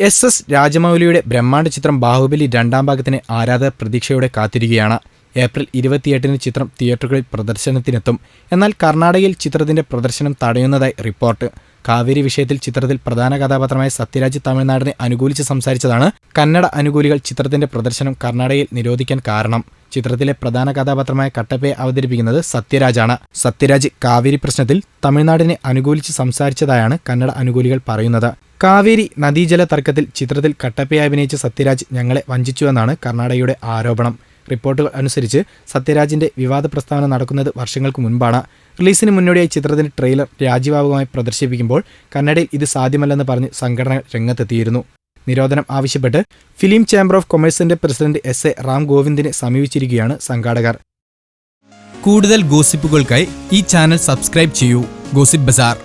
S S രാജമൗലിയുടെ ബ്രഹ്മാണ്ഡ ചിത്രം ബാഹുബലി രണ്ടാം ഭാഗത്തിന് ആരാധകർ പ്രതീക്ഷയോടെ കാത്തിരിക്കുകയാണ്. ഏപ്രിൽ ഇരുപത്തിയെട്ടിന് ചിത്രം തിയേറ്ററുകളിൽ പ്രദർശനത്തിനെത്തും. എന്നാൽ കർണാടകയിൽ ചിത്രത്തിന്റെ പ്രദർശനം തടയുന്നതായി റിപ്പോർട്ട്. കാവേരി വിഷയത്തിൽ ചിത്രത്തിൽ പ്രധാന കഥാപാത്രമായ സത്യരാജ് തമിഴ്നാടിനെ അനുകൂലിച്ച് സംസാരിച്ചതാണ് കന്നഡ അനുകൂലികൾ ചിത്രത്തിന്റെ പ്രദർശനം കർണാടകയിൽ നിരോധിക്കാൻ കാരണം. ചിത്രത്തിലെ പ്രധാന കഥാപാത്രമായ കട്ടപ്പയെ അവതരിപ്പിക്കുന്നത് സത്യരാജാണ്. സത്യരാജ് കാവേരി പ്രശ്നത്തിൽ തമിഴ്നാടിനെ അനുകൂലിച്ച് സംസാരിച്ചതായാണ് കന്നഡ അനുകൂലികൾ പറയുന്നത്. കാവേരി നദീജല തർക്കത്തിൽ ചിത്രത്തിൽ കട്ടപ്പയായി അഭിനയിച്ച സത്യരാജ് ഞങ്ങളെ വഞ്ചിച്ചുവെന്നാണ് കർണാടകയുടെ ആരോപണം. റിപ്പോർട്ടുകൾ അനുസരിച്ച് സത്യരാജിന്റെ വിവാദ പ്രസ്താവന നടക്കുന്നത് വർഷങ്ങൾക്ക് മുൻപാണ്. റിലീസിന് മുന്നോടിയായി ചിത്രത്തിന്റെ ട്രെയിലർ രാജ്യവ്യാപകമായി പ്രദർശിപ്പിക്കുമ്പോൾ കന്നഡയിൽ ഇത് സാധ്യമല്ലെന്ന് പറഞ്ഞ് സംഘടനകൾ രംഗത്തെത്തിയിരുന്നു. നിരോധനം ആവശ്യപ്പെട്ട് ഫിലിം ചേംബർ ഓഫ് കൊമേഴ്സിന്റെ പ്രസിഡന്റ് എസ് എ റാം ഗോവിന്ദിനെ സമീപിച്ചിരിക്കുകയാണ് സംഘാടകർ. കൂടുതൽ ഗോസിപ്പുകൾക്കായി ഈ ചാനൽ സബ്സ്ക്രൈബ് ചെയ്യൂ. Gossip bazaar.